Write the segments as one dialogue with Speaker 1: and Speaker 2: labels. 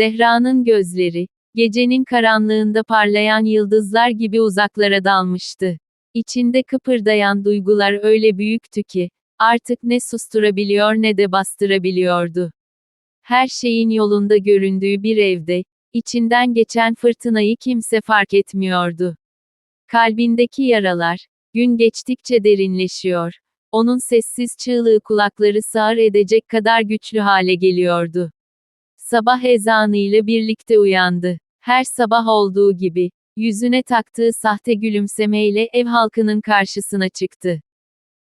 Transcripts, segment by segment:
Speaker 1: Zehra'nın gözleri, gecenin karanlığında parlayan yıldızlar gibi uzaklara dalmıştı. İçinde kıpırdayan duygular öyle büyüktü ki, artık ne susturabiliyor ne de bastırabiliyordu. Her şeyin yolunda göründüğü bir evde, içinden geçen fırtınayı kimse fark etmiyordu. Kalbindeki yaralar, gün geçtikçe derinleşiyor. Onun sessiz çığlığı kulakları sağır edecek kadar güçlü hale geliyordu. Sabah ezanıyla birlikte uyandı. Her sabah olduğu gibi, yüzüne taktığı sahte gülümsemeyle ev halkının karşısına çıktı.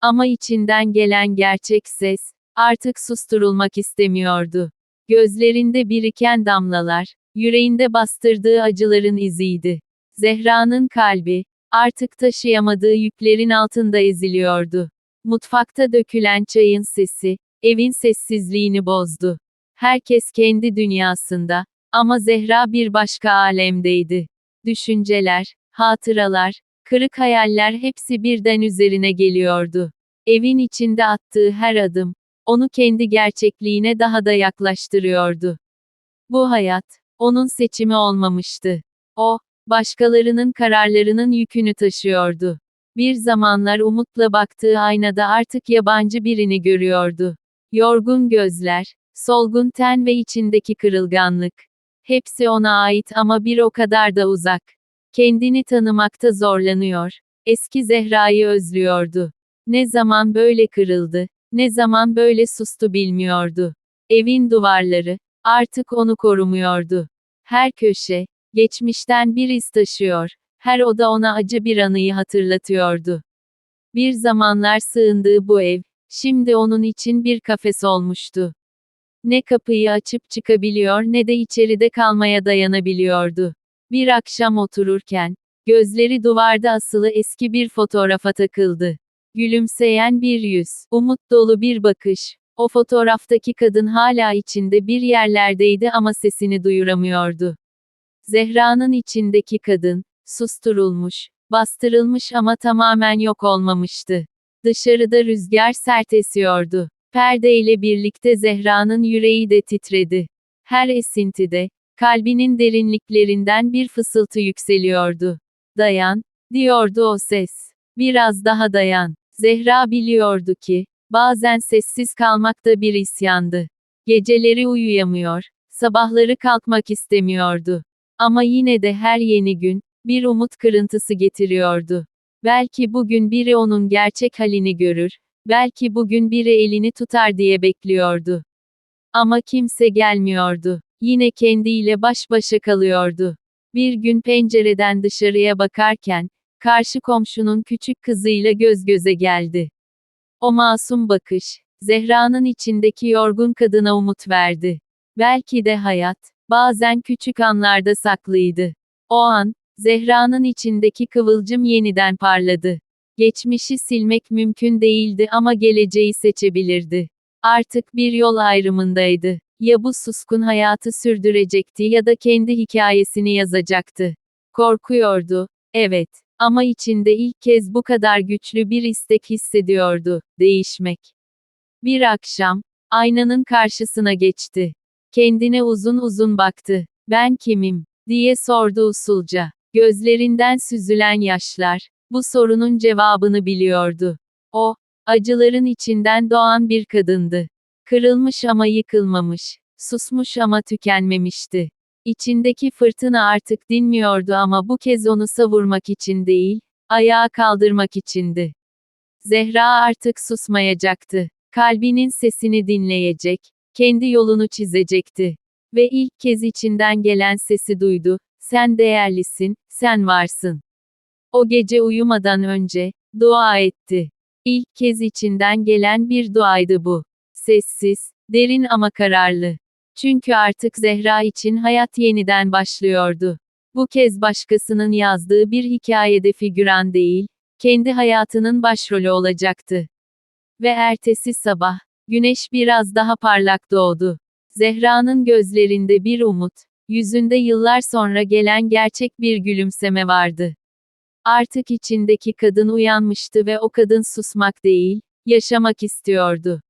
Speaker 1: Ama içinden gelen gerçek ses, artık susturulmak istemiyordu. Gözlerinde biriken damlalar, yüreğinde bastırdığı acıların iziydi. Zehra'nın kalbi, artık taşıyamadığı yüklerin altında eziliyordu. Mutfakta dökülen çayın sesi, evin sessizliğini bozdu. Herkes kendi dünyasında, ama Zehra bir başka alemdeydi. Düşünceler, hatıralar, kırık hayaller hepsi birden üzerine geliyordu. Evin içinde attığı her adım, onu kendi gerçekliğine daha da yaklaştırıyordu. Bu hayat, onun seçimi olmamıştı. O, başkalarının kararlarının yükünü taşıyordu. Bir zamanlar umutla baktığı aynada artık yabancı birini görüyordu. Yorgun gözler, solgun ten ve içindeki kırılganlık. Hepsi ona ait ama bir o kadar da uzak. Kendini tanımakta zorlanıyor. Eski Zehra'yı özlüyordu. Ne zaman böyle kırıldı, ne zaman böyle sustu bilmiyordu. Evin duvarları, artık onu korumuyordu. Her köşe, geçmişten bir iz taşıyor. Her oda ona acı bir anıyı hatırlatıyordu. Bir zamanlar sığındığı bu ev, şimdi onun için bir kafes olmuştu. Ne kapıyı açıp çıkabiliyor ne de içeride kalmaya dayanabiliyordu. Bir akşam otururken, gözleri duvarda asılı eski bir fotoğrafa takıldı. Gülümseyen bir yüz, umut dolu bir bakış. O fotoğraftaki kadın hala içinde bir yerlerdeydi ama sesini duyuramıyordu. Zehra'nın içindeki kadın, susturulmuş, bastırılmış ama tamamen yok olmamıştı. Dışarıda rüzgar sert esiyordu. Perdeyle birlikte Zehra'nın yüreği de titredi. Her esintide, kalbinin derinliklerinden bir fısıltı yükseliyordu. Dayan, diyordu o ses. Biraz daha dayan. Zehra biliyordu ki, bazen sessiz kalmak da bir isyandı. Geceleri uyuyamıyor, sabahları kalkmak istemiyordu. Ama yine de her yeni gün, bir umut kırıntısı getiriyordu. Belki bugün biri onun gerçek halini görür, belki bugün biri elini tutar diye bekliyordu. Ama kimse gelmiyordu. Yine kendiyle baş başa kalıyordu. Bir gün pencereden dışarıya bakarken, karşı komşunun küçük kızıyla göz göze geldi. O masum bakış, Zehra'nın içindeki yorgun kadına umut verdi. Belki de hayat, bazen küçük anlarda saklıydı. O an, Zehra'nın içindeki kıvılcım yeniden parladı. Geçmişi silmek mümkün değildi ama geleceği seçebilirdi. Artık bir yol ayrımındaydı. Ya bu suskun hayatı sürdürecekti ya da kendi hikayesini yazacaktı. Korkuyordu, evet, ama içinde ilk kez bu kadar güçlü bir istek hissediyordu, değişmek. Bir akşam, aynanın karşısına geçti. Kendine uzun uzun baktı. Ben kimim? diye sordu usulca. Gözlerinden süzülen yaşlar, bu sorunun cevabını biliyordu. O, acıların içinden doğan bir kadındı. Kırılmış ama yıkılmamış, susmuş ama tükenmemişti. İçindeki fırtına artık dinmiyordu ama bu kez onu savurmak için değil, ayağa kaldırmak içindi. Zehra artık susmayacaktı. Kalbinin sesini dinleyecek, kendi yolunu çizecekti. Ve ilk kez içinden gelen sesi duydu. Sen değerlisin, sen varsın. O gece uyumadan önce, dua etti. İlk kez içinden gelen bir duaydı bu. Sessiz, derin ama kararlı. Çünkü artık Zehra için hayat yeniden başlıyordu. Bu kez başkasının yazdığı bir hikayede figüran değil, kendi hayatının başrolü olacaktı. Ve ertesi sabah, güneş biraz daha parlak doğdu. Zehra'nın gözlerinde bir umut, yüzünde yıllar sonra gelen gerçek bir gülümseme vardı. Artık içindeki kadın uyanmıştı ve o kadın susmak değil, yaşamak istiyordu.